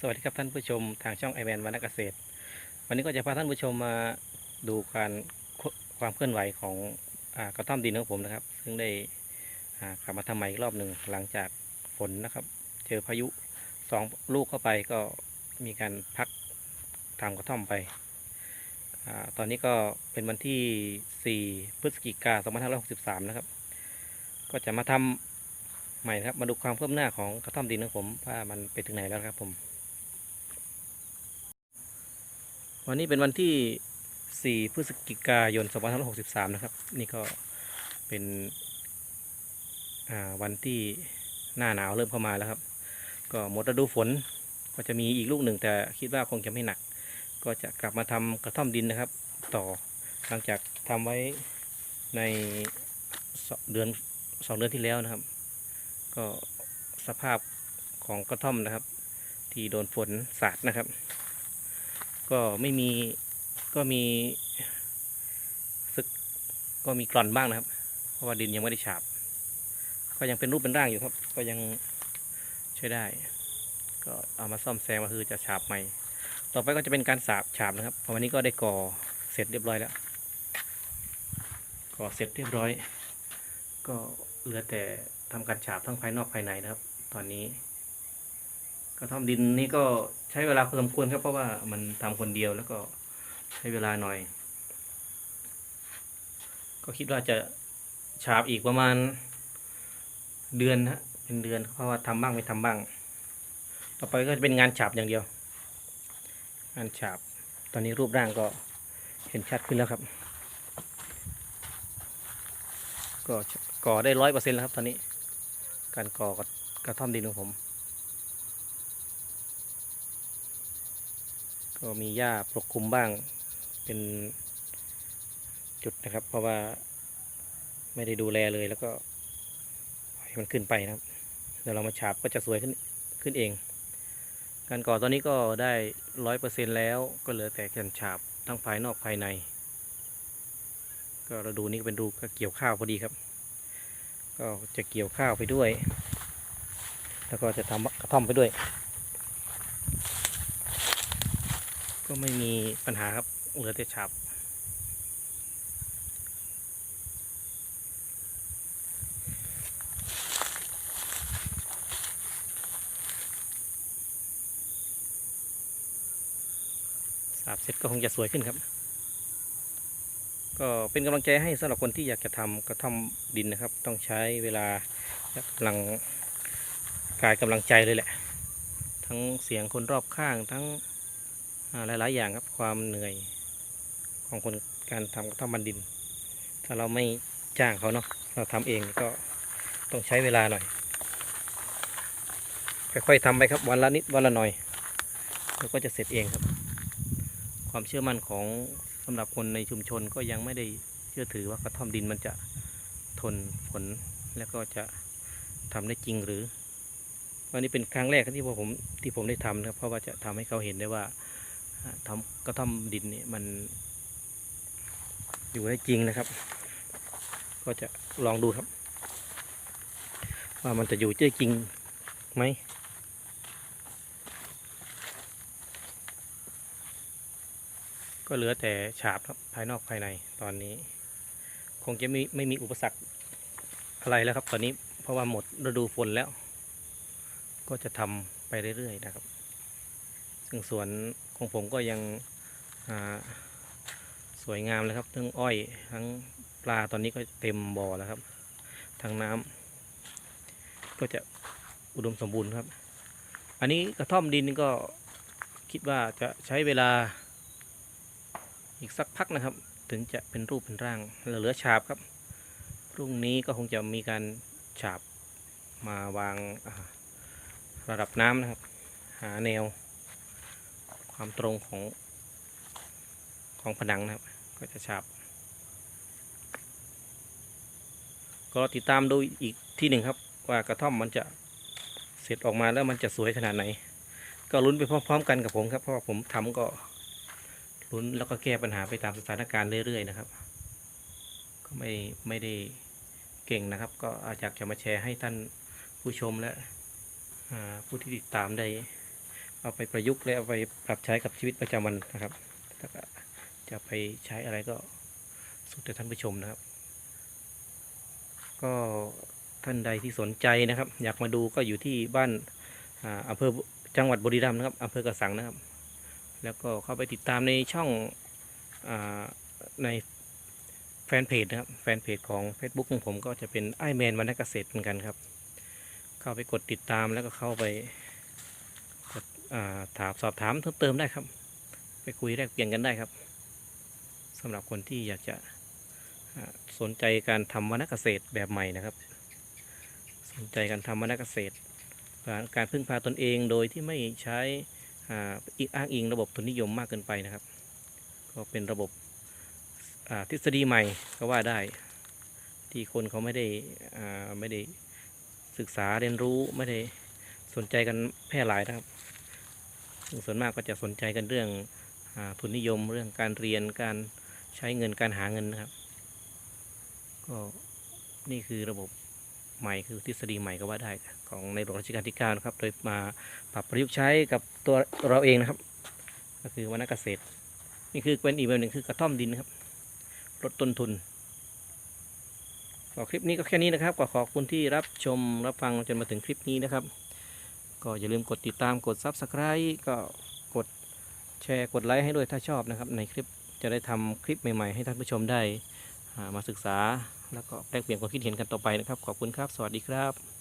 สวัสดีครับท่านผู้ชมทางช่องไอแมนวรรณเกษตร วันนี้ก็จะพาท่านผู้ชมมาดูการความเคลื่อนไหวของอกระท่อมดินของผมนะครับ ซึ่งได้กลับมาทำใหม่อีกรอบหนึ่งหลังจากฝนนะครับ เจอพายุสองลูกเข้าไปก็มีการพักทำกระท่อมไปอตอนนี้ก็เป็นวันที่ 4 พฤศจิกายน2563 นะครับ ก็จะมาทำใหม่นะครับมาดูความคืบหน้าของกระท่อมดินของผมว่ามันไปถึงไหนแล้วครับผม วันนี้เป็นวันที่ 4 พฤศจิกายน 2563 นะครับ นี่ก็เป็นวันที่หน้าหนาวเริ่มเข้ามาแล้วครับ ก็หมดฤดูฝนก็จะมีอีกลูกหนึ่งแต่คิดว่าคงจะไม่หนัก ก็จะกลับมาทำกระท่อมดินนะครับ ต่อหลังจากทำไว้ในเดือนสองเดือนที่แล้วนะครับ ก็สภาพของกระท่อมนะครับ ที่โดนฝนสาดนะครับ ก็ไม่มีก็มีสึกก็มีกร่อนบ้างนะครับ เพราะว่าดินยังไม่ได้ฉาบ ก็ยังเป็นรูปเป็นร่างอยู่ครับ ก็ยังใช้ได้ ก็เอามาซ่อมแซมก็คือจะฉาบใหม่ ต่อไปก็จะเป็นการสาบฉาบนะครับพราะวันนี้ก็ได้ก่อเสร็จเรียบร้อยแล้วก่อเสร็จเรียบร้อย ก็เหลือแต่ทำการฉาบทั้งภายนอกภายในนะครับ ตอนนี้ กระท่อมดินนี่ก็ใช้เวลาพอสมควรครับเพราะว่ามันทำคนเดียวแล้วก็ใช้เวลาหน่อย ก็คิดว่าจะฉาบอีกประมาณเดือนนะเป็นเดือนเพราะว่าทำบ้างไม่ทำบ้าง ต่อไปก็จะเป็นงานฉาบอย่างเดียว งานฉาบ ตอนนี้รูปร่างก็เห็นชัดขึ้นแล้วครับ ก็ก่อได้ร้อยเปอร์เซ็นต์แล้วครับ ตอนนี้ การก่อกระกระท่อมดินของผม ก็มีหญ้าปกคลุมบ้างเป็นจุดนะครับ เพราะว่าไม่ได้ดูแลเลยแล้วก็ให้มันขึ้นไปนะครับ เดี๋ยวเรามาฉาบก็จะสวยขึ้นขึ้นเอง การก่อตอนนี้ก็ได้ร้อยเปอร์เซ็นแล้วก็เหลือแต่การฉาบทั้งภายนอกภายใน ก็เราดูนี่เป็นดูก็เกี่ยวข้าวพอดีครับ ก็จะเกี่ยวข้าวไปด้วย แล้วก็จะทำกระท่อมไปด้วย ก็ไม่มีปัญหาครับ เหลือแต่ฉาบสาบเสร็จก็คงจะสวยขึ้นครับ ก็เป็นกำลังใจให้สำหรับคนที่อยากจะทำกระท่อมดินนะครับ ต้องใช้เวลากำลังกายกำลังใจเลยแหละ ทั้งเสียงคนรอบข้างทั้ง หลาย ๆ อย่างครับความเหนื่อยของคนการทำกระท่อมบันดิน ถ้าเราไม่จ้างเขาเนาะเราทำเองก็ต้องใช้เวลาหน่อยค่อยๆทำไปครับวันละนิดวันละหน่อยแล้วก็จะเสร็จเองครับ ความเชื่อมั่นของสำหรับคนในชุมชนก็ยังไม่ได้เชื่อถือว่ากระท่อมดินมันจะทนฝนแล้วก็จะทำได้จริงหรือวันนี้เป็นครั้งแรกที่ผมที่ผมได้ทำนะครับเพราะว่าจะทำให้เขาเห็นได้ว่าอ่า ทำกระท่อมดินนี่มัน อยู่ได้จริงนะครับ ก็จะลองดูครับ ว่ามันจะอยู่ได้จริงไหมก็เหลือแต่ฉาบครับภายนอกภายในตอนนี้ คงจะไม่ไม่มีอุปสรรคอะไรแล้วครับ ตอนนี้เพราะว่าหมดฤดูฝนแล้ว ก็จะทำไปเรื่อยๆนะครับ ซึ่งสวนของผมก็ยังสวยงามเลยครับทั้งอ้อยทั้งปลาตอนนี้ก็เต็มบ่อแล้วครับทั้งน้ำก็จะอุดมสมบูรณ์ครับ อันนี้กระท่อมดินก็คิดว่าจะใช้เวลาอีกสักพักนะครับ ถึงจะเป็นรูปเป็นร่างเหลือฉาบครับพรุ่งนี้ก็คงจะมีการฉาบมาวางระดับน้ำนะครับ หาแนว ความตรงของของผนังนะครับ ก็จะฉาบ ก็ติดตามดูอีกที่หนึ่งครับ ว่ากระท่อมมันจะเสร็จออกมาแล้วมันจะสวยขนาดไหน ก็ลุ้นไปพร้อมๆกันกับผมครับ เพราะว่าผมทำก็ลุ้นแล้วก็แก้ปัญหาไปตามสถานการณ์เรื่อยๆนะครับ ก็ไม่ไม่ได้เก่งนะครับ ก็อาจจะจะมาแชร์ให้ท่านผู้ชมและผู้ที่ติดตามได้ เอาไปประยุกต์และเอาไปปรับใช้กับชีวิตประจำวันนะครับถ้าจะไปใช้อะไรก็สุดแต่ท่านผู้ชมนะครับ ก็ท่านใดที่สนใจนะครับ อยากมาดูก็อยู่ที่บ้านอำเภอจังหวัดบุรีรัมย์นะครับอำเภอกระสังนะครับ แล้วก็เข้าไปติดตามในช่องอในแฟนเพจนะครับแฟนเพจของ Facebook ของผมก็จะเป็นไอแมนวันเกษตรเหมือนกันครับ เข้าไปกดติดตามแล้วก็เข้าไป ถามสอบถามเพิ่มเติมได้ครับ ไปคุยแลกเปลี่ยนกันได้ครับสำหรับคนที่อยากจะสนใจการทำวรรณเกษตรแบบใหม่นะครับ สนใจการทำวรรณเกษตร การพึ่งพาตนเองโดยที่ไม่ใช้อ่าอีกอ้างอิงระบบทุนนิยมมากเกินไปนะครับ ก็เป็นระบบทฤษฎีใหม่ก็ว่าได้ ที่คนเขาไม่ได้ไม่ได้ศึกษาเรียนรู้ไม่ได้สนใจกันแพร่หลายนะครับ ส่วนมากก็จะสนใจกันเรื่องอทุนนิยมเรื่องการเรียนการใช้เงินการหาเงินนะครับ ก็นี่คือระบบใหม่คือทฤษฎีใหม่ก็ว่าได้ของในหลวงรัชกาลที่9นะครับ โดยมาปรับประยุกต์ใช้กับตัวเราเองนะครับ ก็คือวรรณเกษตร นี่คือเป็นอีกแบบหนึ่งคือกระท่อมดินครับลดต้นทุนก็คลิปนี้ก็แค่นี้นะครับก็ขอบคุณที่รับชมรับฟังจนมาถึงคลิปนี้นะครับ ก็อย่าลืมกดติดตามกด Subscribe ก็กดแชร์กดไลค์ให้ด้วยถ้าชอบนะครับ ในคลิปจะได้ทำคลิปใหม่ๆ ให้ท่านผู้ชมได้มาศึกษา แล้วก็แลกเปลี่ยนความคิดเห็นกันต่อไปนะครับ ขอบคุณครับ สวัสดีครับ